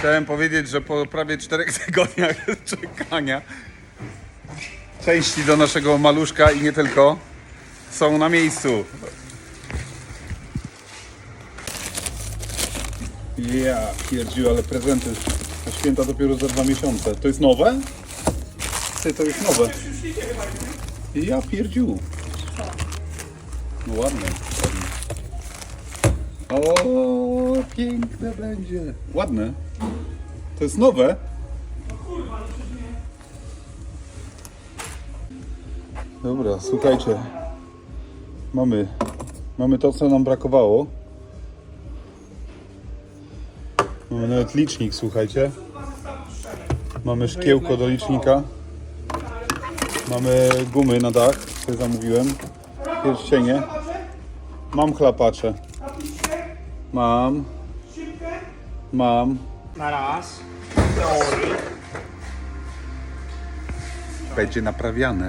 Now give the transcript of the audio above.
Chciałem powiedzieć, że po prawie czterech tygodniach czekania części do naszego maluszka i nie tylko są na miejscu. Ja pierdziu, ale prezenty na święta dopiero za dwa miesiące. To jest nowe? Ty, to jest nowe. Ja pierdziu. No ładne. O, piękne będzie. Ładne. To jest nowe. Dobra, słuchajcie. Mamy, mamy to, co nam brakowało. Mamy nawet licznik, słuchajcie. Mamy szkiełko do licznika. Mamy gumy na dach, które zamówiłem. Pierścienie. Mam chlapacze. Mam. Mam. Na raz. Będzie naprawiane.